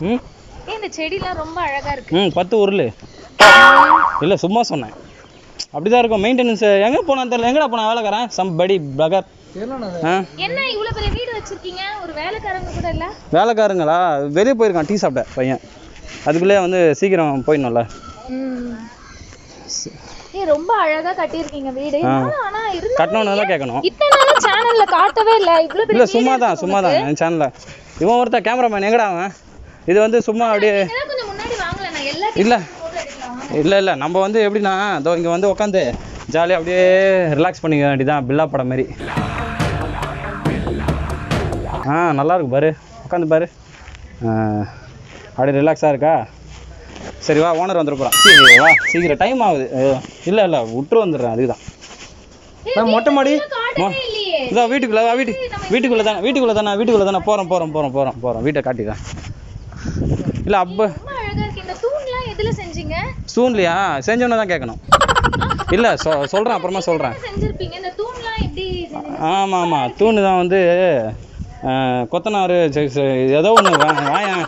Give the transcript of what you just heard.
ம்? இந்த செடிலாம் ரொம்ப அழகா இருக்கு. ம் பத்து உருள். இல்லை சும்மா சொன்னேன். அப்படிதான் இருக்கும். மெயின்டெனன்ஸ் எங்கே போனான்னு தெரியல. எங்கடா போனா வேலைக்காரன்? சம் படி பகர் ஆ? என்ன இவ்வளவு பெரிய வீடு வச்சிருக்கீங்க? ஒரு வேலைக்காரங்க கூட இல்ல? வேலைக்காரங்களா? வெளியே போயிருக்கான் டீ சாப்பிட்ட பையன். அதுக்குள்ளே வந்து சீக்கிரம் போயிடணும்ல. ரொம்ப அழகா கட்டியிருக்கீங்க வீடு. ஆனா, இருந்தாலும் கட்டணும்னு தான் கேட்கணும் இத்தனை நாளா சேனல்ல காட்டவே இல்ல. இவ்வளவு பெரிய இல்லை சும்மா தான் சும்மா தான். சேனலில் இவன் ஒருத்தன் கேமராமேன் எங்கடா அவன்? இது வந்து சும்மா அப்படியே இல்லை. இல்லை இல்லை. நம்ம வந்து எப்படின்னா இதோ இங்கே வந்து உட்காந்து ஜாலியாக அப்படியே ரிலாக்ஸ் பண்ணிக்க வேண்டியதான் பில்லா படம் மாதிரி ஆ நல்லா இருக்கு. பாரு. உட்காந்து பாரு. அப்படியே ரிலாக்ஸாக இருக்கா? சரி வா. ஓனர் வந்துட போகிறான் சரி வா. சீக்கிரம். டைம் ஆகுது. இல்லை இல்லை. விட்டு வந்துடுறேன். அதுக்கு தான் மொட்டை மாடி. மொ- காட்டவே இல்லையே. இதோ வீட்டுக்குள்ள வீட்டு வீட்டுக்குள்ளே தானே வீட்டுக்குள்ளே தானே வீட்டுக்குள்ளே தானே போகிறோம் போகிறோம் போகிறோம் போகிறோம் போகிறோம் வீட்டை காட்டிதான் இல்லை அப்போ சூன்லையா செஞ்சோன்னு தான் கேட்கணும் இல்லை சொ சொல்கிறேன் அப்புறமா செஞ்சீங்க? ஆமாம் ஆமாம் தூணு தான் வந்து கொத்தனார் ஏதோ ஒன்று வாயேன்